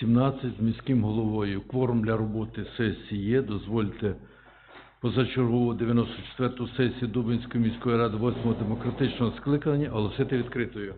17 з міським головою. Кворум для роботи сесії є. Дозвольте позачергову 94-ту сесію Дубинської міської ради 8-го демократичного скликання оголосити відкритою.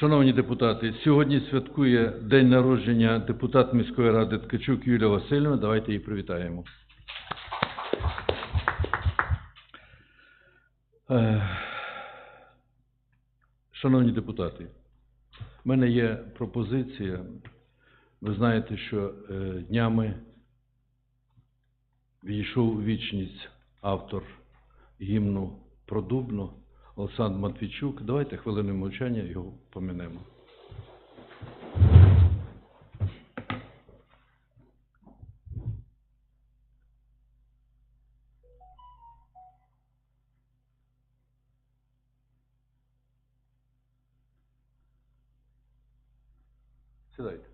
Шановні депутати, сьогодні святкує день народження депутат міської ради Ткачук Юлія Васильівна. Давайте її привітаємо. Е, Шановні депутати, в мене є пропозиція. Ви знаєте, що е, днями війшов у вічність автор гімну про Дубно Олександр Матвійчук. Давайте хвилину мовчання його помінемо. Сідайте.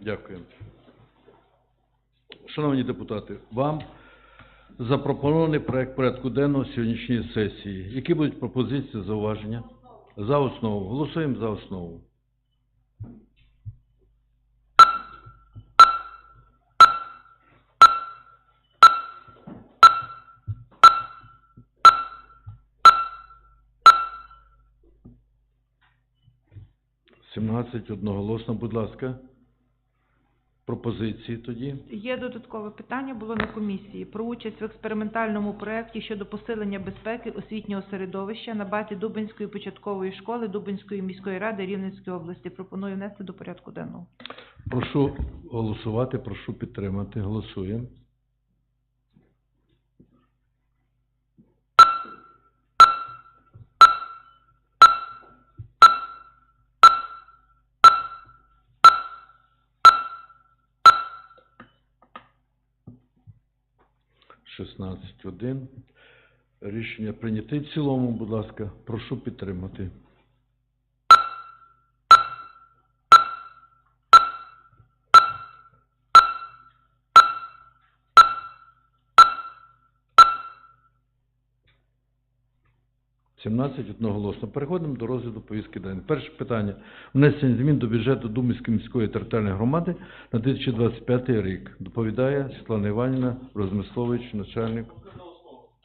Дякую. Шановні депутати, вам запропонований проект порядку денного сьогоднішньої сесії. Які будуть пропозиції, зауваження? За основу. Голосуємо за основу. Сімнадцять одноголосно, будь ласка. Пропозиції тоді. Є додаткове питання, було на комісії про участь в експериментальному проєкті щодо посилення безпеки освітнього середовища на базі Дубинської початкової школи Дубинської міської ради Рівненської області. Пропоную внести до порядку денного. Прошу голосувати, прошу підтримати. Голосуємо. Шістнадцять один. Рішення прийняте в цілому, будь ласка, прошу підтримати. Сімнадцять одноголосно. Переходимо до розгляду повістки денної. Перше питання. Внесення змін до бюджету Думської міської територіальної громади на 2025 рік. Доповідає Світлана Іванівна Розмислович, начальник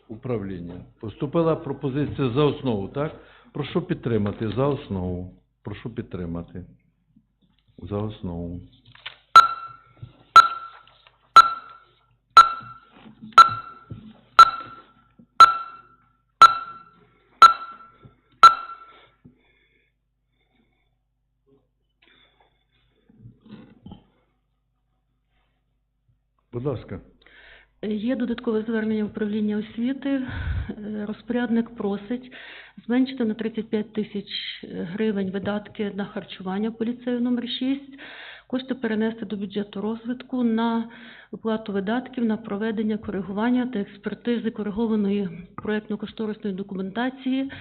управління. Поступила пропозиція за основу, так? Прошу підтримати за основу. Прошу підтримати. За основу. Будь ласка. Є додаткове звернення управління освіти. Е, Розпорядник просить зменшити на 35 тисяч гривень видатки на харчування по ліцею номер 6, кошти перенести до бюджету розвитку на оплату видатків на проведення коригування та експертизи коригованої проєктно-кошторисної документації,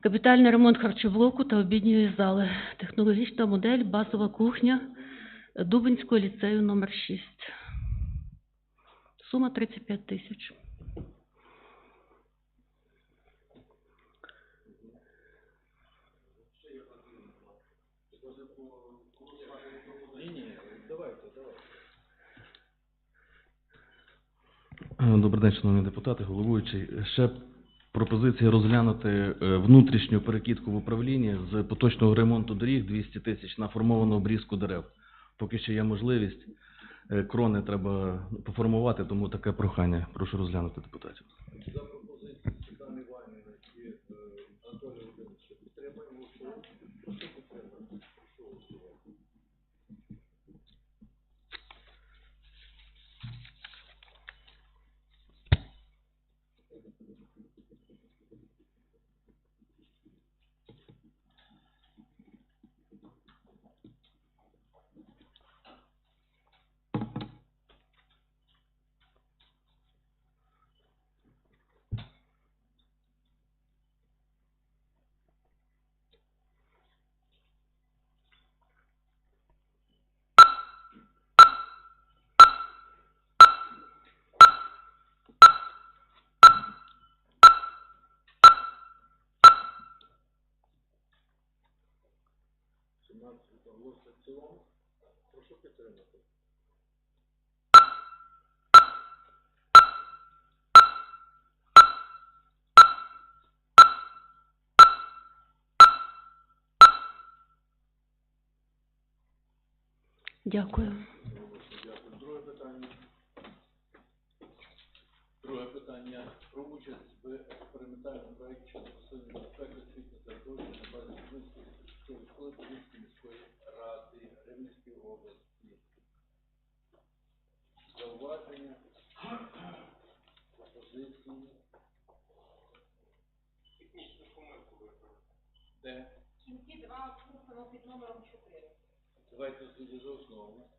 капітальний ремонт харчоблоку та обідньої зали, технологічна модель, базова кухня Дубинського ліцею номер 6. Сума 35 тисяч. Е, Добрий день, шановні депутати, головуючий. Ще пропозиція розглянути е, внутрішню перекидку в управлінні з поточного ремонту доріг 200 тисяч на формовану обрізку дерев. Поки ще є можливість. Е, Крони треба поформувати, тому таке прохання. Прошу розглянути депутатів. Дякую. Дякую. Друге питання Друге питання про участь в експериментальному проєкті щодо посилення безпеки освітнього середовища на базі Рівненської Подільської міської ради Рівненської області. Зауваження, пропозиції. Технічну помилку виправити. Де? В кінці два пункти під номером 4. Давайте тоді за основу.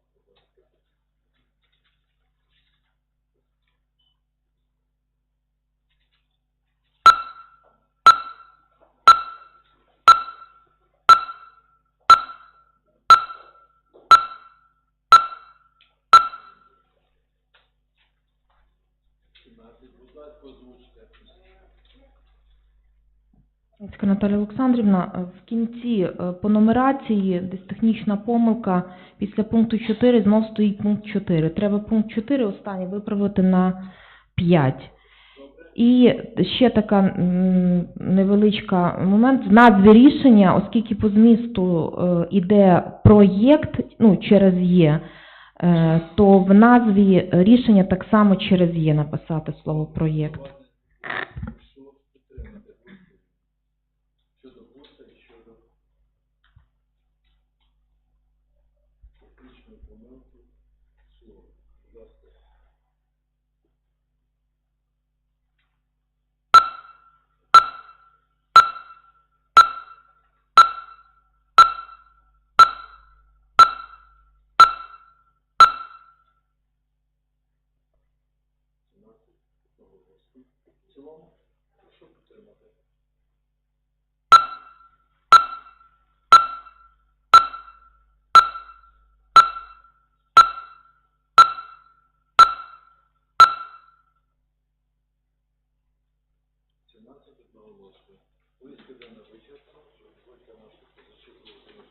Будь ласка, озвучте. Це Наталя Олександрівна, е, в кінці е, по нумерації десь технічна помилка після пункту 4 знов стоїть пункт 4. Треба пункт 4 останній виправити на 5. І ще така невеличка момент. В назві рішення, оскільки по змісту е, іде проєкт, ну, через є, е, то в назві рішення так само через є написати слово проєкт. в цілому. Прошу підтримати. Сімнадцять одного голосу. Виїзд на вичерпано, що відходять наших зачитували.